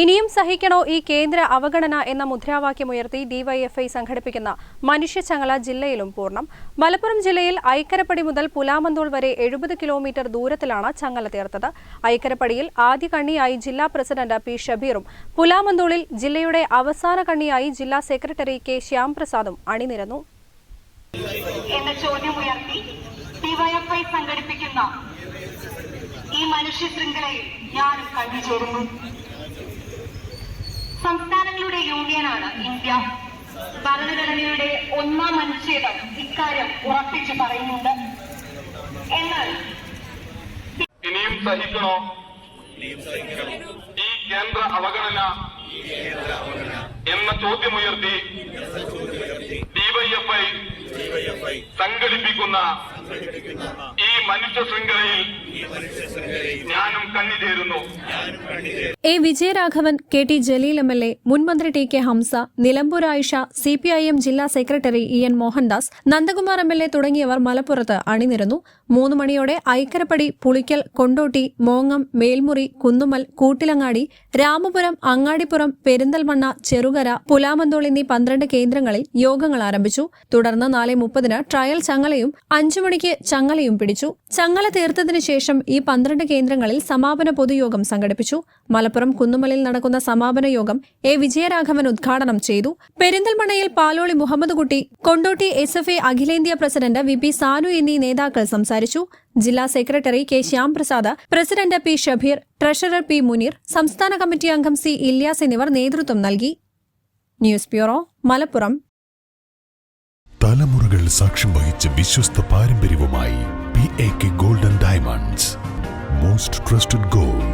ഇനിയും സഹിക്കണോ ഈ കേന്ദ്ര അവഗണന എന്ന മുദ്രാവാക്യമുയർത്തി ഡിവൈഎഫ്ഐ സംഘടിപ്പിക്കുന്ന മനുഷ്യച്ചങ്ങല ജില്ലയിലും പൂർണം. മലപ്പുറം ജില്ലയിൽ ഐക്കരപ്പടി മുതൽ പുലാമന്തോൾ വരെ എഴുപത് കിലോമീറ്റർ ദൂരത്തിലാണ് ചങ്ങല തീർത്തത്. ഐക്കരപ്പടിയിൽ ആദ്യ കണ്ണിയായി ജില്ലാ പ്രസിഡന്റ് പി ഷബീറും പുലാമന്തോളിൽ ജില്ലയുടെ അവസാന കണ്ണിയായി ജില്ലാ സെക്രട്ടറി കെ ശ്യാംപ്രസാദും അണിനിരന്നു. ഡിവൈഎഫ്ഐ സംഘടിപ്പിക്കുന്ന ഈ മനുഷ്യ ശൃംഖലയിൽ ഞാനും കണ്ടുചേരുന്നു സംസ്ഥാനങ്ങളുടെ യൂണിയനാണ് ഇന്ത്യ. ഭരണഘടനയുടെ ഒന്നാം അനുച്ഛേദം ഇക്കാര്യം ഉറപ്പിച്ചു പറയുന്നുണ്ട്. എന്നാൽ ഇനിയും സഹിക്കണോ? ഈ കേന്ദ്ര അവഗണന എന്ന ചോദ്യമുയർത്തി ഡിവൈഎഫ്ഐ സംഘടിപ്പിക്കുന്ന ഈ മനുഷ്യ ശൃംഖലയിൽ ഞാനും കണ്ണിചേരുന്നു A Vijayaraghavan K T Jaleel M L A മുൻമന്ത്രി T K Hamsa Nilambur Ayisha C P I M ജില്ലാ secretary E N Mohandas Nandakumar M L A തുടങ്ങിയവർ മലപ്പുറത്ത് അണിനിരന്നു. മൂന്ന് മണിയോടെ ഐക്കരപ്പടി പുളിക്കൽ കൊണ്ടോട്ടി മോങ്ങം മേൽമുറി കുന്നുമൽ കൂട്ടിലങ്ങാടി രാമപുരം അങ്ങാടിപ്പുറം പെരിന്തൽമണ്ണ ചെറുകര പുലാമന്തോൾ എന്നീ പന്ത്രണ്ട് കേന്ദ്രങ്ങളിൽ യോഗങ്ങൾ ആരംഭിച്ചു. തുടർന്ന് നാല് മുപ്പതിന് ട്രയൽ ചങ്ങലയും അഞ്ചു മണിക്ക് ചങ്ങലയും പിടിച്ചു. ചങ്ങല തീർത്തതിനു ശേഷം ഈ പന്ത്രണ്ട് കേന്ദ്രങ്ങളിൽ സമാപന പൊതുയോഗം സംഘടിപ്പിച്ചു. കുന്നുമലിൽ നടക്കുന്ന സമാപന യോഗം എ വിജയരാഘവൻ ഉദ്ഘാടനം ചെയ്തു. പെരിന്തൽമണയിൽ Paloli Muhammad Kutty Kondotty S F A അഖിലേന്ത്യാ പ്രസിഡന്റ് വി പി സാനു എന്നീ നേതാക്കൾ സംസാരിച്ചു. ജില്ലാ secretary K Shyamprasad president P Shabeer treasurer P Muneer സംസ്ഥാന കമ്മിറ്റി അംഗം സി ഇല്യാസ് എന്നിവർ നേതൃത്വം നൽകി. News bureau Malappuram. തലമുറകൾ സാക്ഷ്യം വഹിച്ച വിശ്വസ്ത പാരമ്പര്യവുമായി P A K golden diamonds. Most trusted gold